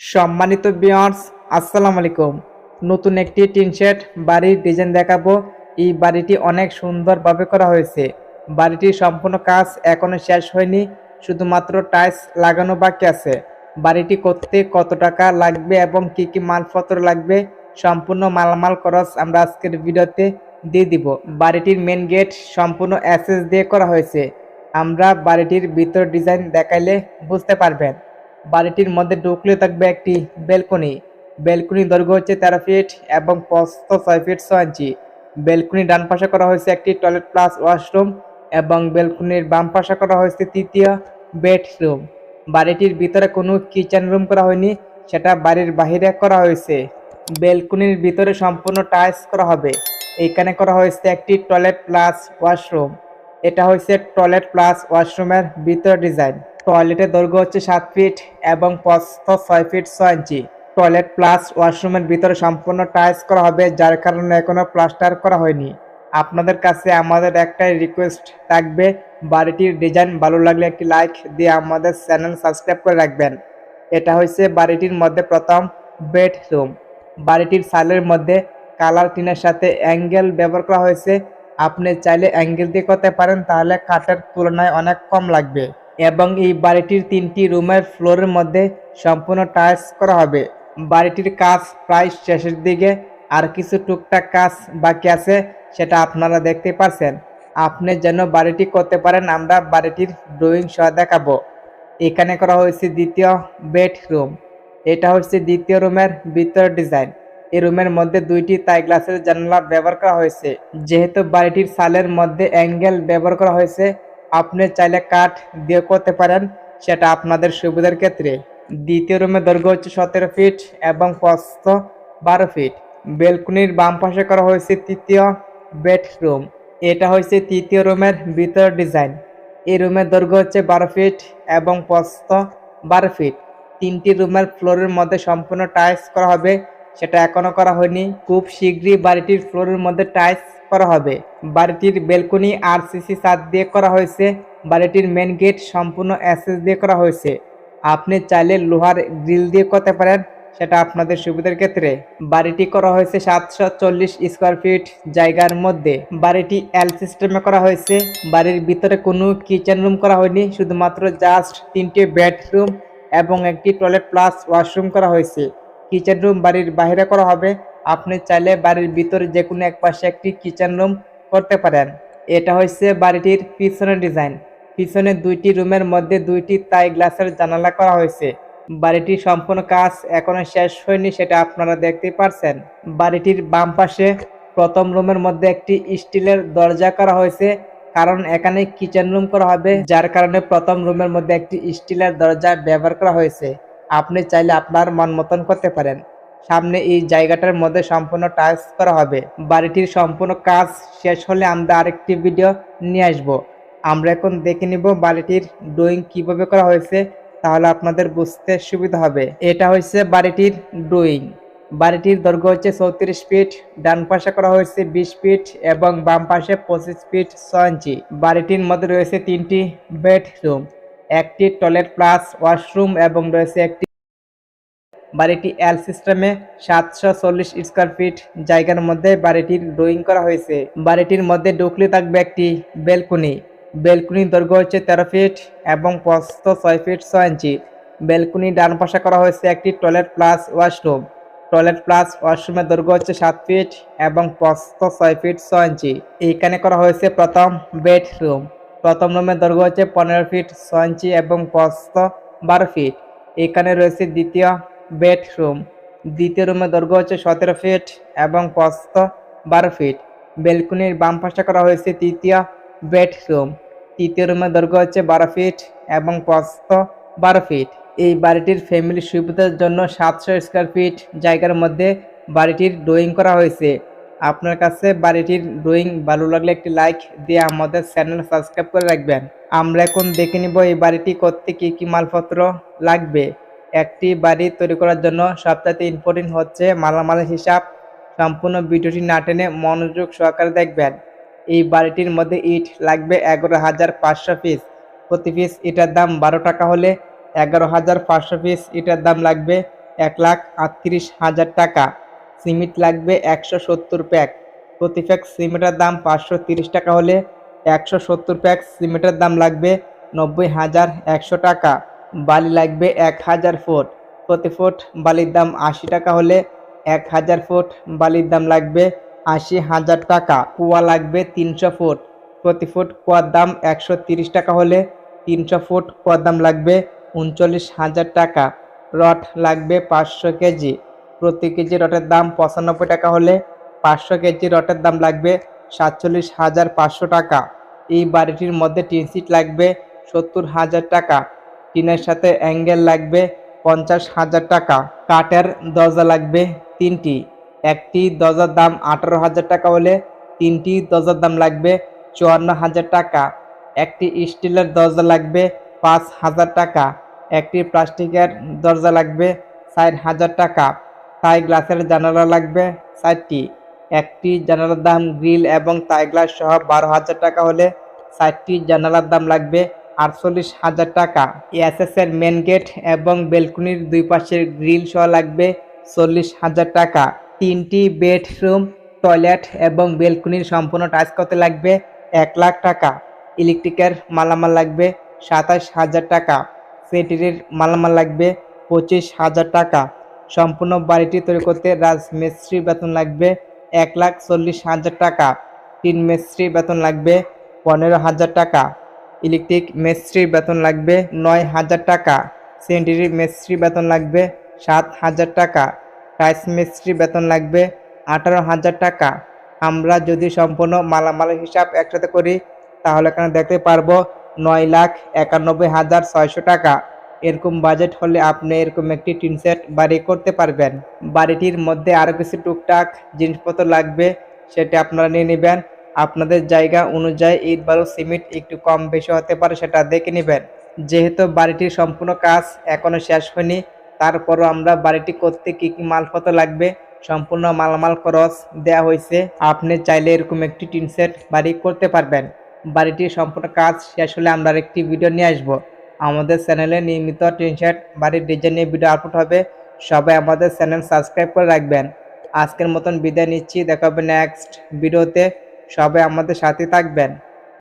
সম্মানিত বিয়ার্স আসসালামু আলাইকুম। নতুন একটি টিন শেড বাড়ির ডিজাইন দেখাবো। এই বাড়িটি অনেক সুন্দরভাবে করা হয়েছে। বাড়িটির সম্পূর্ণ কাজ এখনও শেষ হয়নি, শুধুমাত্র টাইলস লাগানো বাকি আছে। বাড়িটি করতে কত টাকা লাগবে এবং কি কি মালপত্র লাগবে, সম্পূর্ণ মালামাল খরচ আমরা আজকের ভিডিওতে দিয়ে দিব। বাড়িটির মেন গেট সম্পূর্ণ অ্যাসেস দিয়ে করা হয়েছে। আমরা বাড়িটির ভিতর ডিজাইন দেখাইলে বুঝতে পারবেন। বাড়িটির মধ্যে ঢুকলে থাকবে একটি বেলকনি। বেলকনি দৈর্ঘ্য হচ্ছে তেরো ফিট এবং প্রস্থ ছয় ফিট ছয় ইঞ্চি। বেলকনি ডান পাশে করা হয়েছে একটি টয়লেট প্লাস ওয়াশরুম এবং ব্যালকনির বাম পাশে করা হয়েছে তৃতীয় বেডরুম। বাড়িটির ভিতরে কোনো কিচেন রুম করা হয়নি, সেটা বাড়ির বাহিরে করা হয়েছে। বেলকনির ভিতরে সম্পূর্ণ টাইলস করা হবে। এখানে করা হয়েছে একটি টয়লেট প্লাস ওয়াশরুম। এটা হচ্ছে টয়লেট প্লাস ওয়াশরুমের ভিতর ডিজাইন। টয়লেটের দৈর্ঘ্য হচ্ছে সাত ফিট এবং প্রস্থ ছয় ফিট ছয় ইঞ্চি। টয়লেট প্লাস ওয়াশরুমের ভিতরে সম্পূর্ণ টাইলস করা হবে, যার কারণে এখনও প্লাস্টার করা হয়নি। আপনাদের কাছে আমাদের একটাই রিকোয়েস্ট থাকবে, বাড়িটির ডিজাইন ভালো লাগলে একটি লাইক দিয়ে আমাদের চ্যানেল সাবস্ক্রাইব করে রাখবেন। এটা হচ্ছে বাড়িটির মধ্যে প্রথম বেডরুম। বাড়িটির সালের মধ্যে কালার টিনের সাথে অ্যাঙ্গেল ব্যবহার করা হয়েছে। আপনি চাইলে অ্যাঙ্গেল দিয়ে করতে পারেন, তাহলে কাঠের তুলনায় অনেক কম লাগবে। এবং এই বাড়িটির তিনটি রুমের ফ্লোরের মধ্যে সম্পূর্ণ টাইলস করা হবে। বাড়িটির কাজ প্রায় শেষের দিকে। আর কিছু টুকটাক কাজ বাকি আছে, সেটা আপনারা দেখতে পাচ্ছেন আপনি যেন বাড়িটি করতে পারেন, আমরা বাড়িটির ড্রয়িং সহ দেখাবো। এখানে করা হয়েছে দ্বিতীয় বেডরুম। এটা হচ্ছে দ্বিতীয় রুমের ভিতর ডিজাইন। এই রুমের মধ্যে দুইটি তাই গ্লাসের জানালা ব্যবহার করা হয়েছে। যেহেতু বাড়িটির সালের মধ্যে অ্যাঙ্গেল ব্যবহার করা হয়েছে আপনি চাইলে কাঠ দিয়ে করতে পারেন, সেটা আপনাদের সুবিধার ক্ষেত্রে। দ্বিতীয় রুমের দৈর্ঘ্য হচ্ছে সতেরো ফিট এবং প্রস্থ বারো ফিট। বেলকনির বাম পাশে করা হয়েছে তৃতীয় বেডরুম। এটা হচ্ছে তৃতীয় রুমের ভিতর ডিজাইন। এই রুমের দৈর্ঘ্য হচ্ছে বারো ফিট এবং প্রস্থ বারো ফিট। তিনটি রুমের ফ্লোরের মধ্যে সম্পূর্ণ টাইলস করা হবে, সেটা এখনও করা হয়নি। খুব শীঘ্রই বাড়িটির ফ্লোরের মধ্যে টাইলস করা হবে। বাড়িটির বেলকনি আর সিসি ছাদ দিয়ে করা হয়েছে। বাড়িটির মেন গেট সম্পূর্ণ অ্যাসেস দিয়ে করা হয়েছে। আপনি চাইলে লোহার গ্রিল দিয়ে করতে পারেন, সেটা আপনাদের সুবিধার ক্ষেত্রে। বাড়িটি করা হয়েছে সাতশো চল্লিশ স্কোয়ার ফিট জায়গার মধ্যে। বাড়িটি এল সিস্টেমে করা হয়েছে। বাড়ির ভিতরে কোনো কিচেন রুম করা হয়নি, শুধুমাত্র জাস্ট তিনটি বেডরুম এবং একটি টয়লেট প্লাস ওয়াশরুম করা হয়েছে। কিচেন রুম বাড়ির বাইরে করা হবে। আপনি চাইলে বাড়ির ভিতরে যে কোনো এক পাশে একটি কিচেন রুম করতে পারেন। এটা হচ্ছে বাড়িটির পিছনের ডিজাইন পিছনে দুইটি রুমের মধ্যে দুইটি তাই গ্লাসের জানালা করা হয়েছে। বাড়িটির সম্পূর্ণ কাজ এখনও শেষ হয়নি সেটা আপনারা দেখতে পারছেন। বাড়িটির বাম পাশে প্রথম রুমের মধ্যে একটি স্টিলের দরজা করা হয়েছে, কারণ এখানে কিচেন রুম করা হবে, যার কারণে প্রথম রুমের মধ্যে একটি স্টিলের দরজা ব্যবহার করা হয়েছে। আপনি চাইলে আপনার মন মতন করতে পারেন। সামনে এই জায়গাটার মধ্যে সম্পূর্ণ টাইলস করা হবে। বাড়িটির সম্পূর্ণ কাজ শেষ হলে আমরা আরেকটি ভিডিও নিয়ে আসব। আমরা এখন দেখে নিব বাড়িটির ড্রয়িং কীভাবে করা হয়েছে, তাহলে আপনাদের বুঝতে সুবিধা হবে। এটা হচ্ছে বাড়িটির ড্রয়িং। বাড়িটির দৈর্ঘ্য হচ্ছে চৌত্রিশ ফিট, ডান পাশে করা হয়েছে বিশ ফিট এবং বাম পাশে পঁচিশ ফিট ছয় ইঞ্চি। বাড়িটির মধ্যে রয়েছে তিনটি বেডরুম, একটি টয়লেট প্লাস ওয়াশরুম এবং রয়েছে একটি বাড়িটি এল সিস্টেমে সাতশো চল্লিশ স্কোয়ার ফিট জায়গার মধ্যে বাড়িটির ড্রয়িং করা হয়েছে। বাড়িটির মধ্যে ঢুকলে থাকবে একটি বেলকুনি। বেলকনির দৈর্ঘ্য হচ্ছে তেরো ফিট এবং প্রস্থ ছয় ফিট ছয় ইঞ্চি। বেলকনি ডান পাশে করা হয়েছে একটি toilet plus washroom toilet plus ওয়াশরুমের দৈর্ঘ্য হচ্ছে সাত ফিট এবং প্রস্থ ছয় ফিট ছয় ইঞ্চি। এইখানে করা হয়েছে প্রথম বেডরুম প্রথম রুমের দৈর্ঘ্য হচ্ছে পনেরো ফিট ছয় ইঞ্চি এবং প্রস্থ বারো ফিট এখানে রয়েছে দ্বিতীয় বেডরুম। দ্বিতীয় রুমের দৈর্ঘ্য হচ্ছে সতেরো ফিট এবং প্রস্থ বারো ফিট। বেলকনির বাম পাশে করা হয়েছে তৃতীয় বেডরুম। তৃতীয় রুমের দৈর্ঘ্য হচ্ছে বারো ফিট এবং প্রস্থ বারো ফিট। এই বাড়িটির ফ্যামিলি সুবিধার জন্য সাতশো স্কোয়ার ফিট জায়গার মধ্যে বাড়িটির ড্রয়িং করা হয়েছে। আপনার কাছে বাড়িটির ড্রয়িং ভালো লাগলে একটি লাইক দিয়ে আমাদের চ্যানেল সাবস্ক্রাইব করে রাখবেন। আমরা এখন দেখে নিব এই বাড়িটি করতে কী কী মালপত্র লাগবে। একটি বাড়ি তৈরি করার জন্য সবচাইতে ইম্পর্টেন্ট হচ্ছে মালামালের হিসাব। সম্পূর্ণ ভিডিওটি না টেনে মনোযোগ সহকারে দেখবেন। এই বাড়িটির মধ্যে ইট লাগবে এগারো হাজার পাঁচশো পিস প্রতি পিস ইটার দাম বারো টাকা হলে এগারো হাজার পাঁচশো পিস ইটার দাম লাগবে এক লাখ আটত্রিশ হাজার টাকা। সিমেন্ট লাগবে একশো সত্তর প্যাক প্রতি প্যাক সিমেন্টের দাম পাঁচশো তিরিশ টাকা হলে একশো সত্তর প্যাক সিমেন্টের দাম লাগবে নব্বই হাজার একশো টাকা। বালি লাগবে এক হাজার ফুট। প্রতি ফুট বালির দাম আশি টাকা হলে এক হাজার ফুট বালির দাম লাগবে আশি হাজার টাকা। কুয়া লাগবে তিনশো ফুট। প্রতি ফুট কুয়ার দাম একশো তিরিশ টাকা হলে তিনশো ফুট কুয়ার দাম লাগবে উনচল্লিশ হাজার টাকা। রড লাগবে পাঁচশো কেজি। প্রতি কেজি রটের দাম পঁচানব্বই টাকা হলে পাঁচশো কেজি রটের দাম লাগবে সাতচল্লিশ হাজার পাঁচশো টাকা। এই বাড়িটির মধ্যে টিন সিট লাগবে সত্তর হাজার টাকা। টিনের সাথে অ্যাঙ্গেল লাগবে পঞ্চাশ হাজার টাকা। কাঠের দরজা লাগবে তিনটি। একটি দরজার দাম আঠারো হাজার টাকা হলে তিনটি দরজার দাম লাগবে চুয়ান্ন হাজার টাকা। একটি স্টিলের দরজা লাগবে পাঁচ হাজার টাকা। একটি প্লাস্টিকের দরজা লাগবে ষাট হাজার টাকা। তাই গ্লাসের জানালা লাগবে ষাটটি একটি জানালার দাম গ্রিল এবং তাই গ্লাস সহ বারো হাজার টাকা হলে ষাটটি জানালার দাম লাগবে আটচল্লিশ হাজার টাকা। এর মেন গেট এবং বেলকনির দুই পাশের গ্রিল সহ লাগবে চল্লিশ হাজার টাকা। তিনটি বেডরুম টয়লেট এবং বেলকনির সম্পূর্ণ টাচ করতে লাগবে? এক লাখ টাকা। ইলেকট্রিকের মালামাল লাগবে সাতাশ হাজার টাকা। সেটির মালামাল লাগবে পঁচিশ হাজার টাকা। সম্পূর্ণ বাড়িটি তৈরি করতে রাজমিস্ত্রি বেতন লাগবে এক লাখ চল্লিশ হাজার টাকা। তিন মিস্ত্রি বেতন লাগবে পনেরো হাজার টাকা। ইলেকট্রিক মিস্ত্রির বেতন লাগবে নয় হাজার টাকা সেন্টারি মিস্ত্রি বেতন লাগবে সাত হাজার টাকা টাইস মিস্ত্রি বেতন লাগবে আঠারো হাজার টাকা। আমরা যদি সম্পূর্ণ মালামাল হিসাব একসাথে করি, তাহলে এখানে দেখতে পারব নয় লাখ একানব্বই হাজার ছয়শো টাকা। এরকম বাজেট হলে আপনি এরকম একটি টিন সেট বাড়ি করতে পারবেন। বাড়িটির মধ্যে আরও কিছু টুকটাক জিনিসপত্র লাগবে, সেটা আপনারা নিয়ে নেবেন। আপনাদের জায়গা অনুযায়ী ইট বালু সিমেন্ট একটু কম বেশি হতে পারে সেটা দেখে নেবেন। যেহেতু বাড়িটির সম্পূর্ণ কাজ এখনও শেষ হয়নি, তারপরও আমরা বাড়িটি করতে কী কী মালপত্র লাগবে, সম্পূর্ণ মালামাল খরচ দেওয়া হয়েছে। আপনি চাইলে এরকম একটি টিন সেট বাড়ি করতে পারবেন। বাড়িটির সম্পূর্ণ কাজ শেষ হলে আমরা একটি ভিডিও নিয়ে আসব। আমাদের চ্যানেলে নিয়মিত টিন সেট বাড়ির ডিজাইন নিয়ে ভিডিও আপলোড হবে, সবাই আমাদের চ্যানেল সাবস্ক্রাইব করে রাখবেন। আজকের মতন বিদায় নিচ্ছি, দেখা হবে নেক্সট ভিডিওতে। সবাই আমাদের সাথে থাকবেন।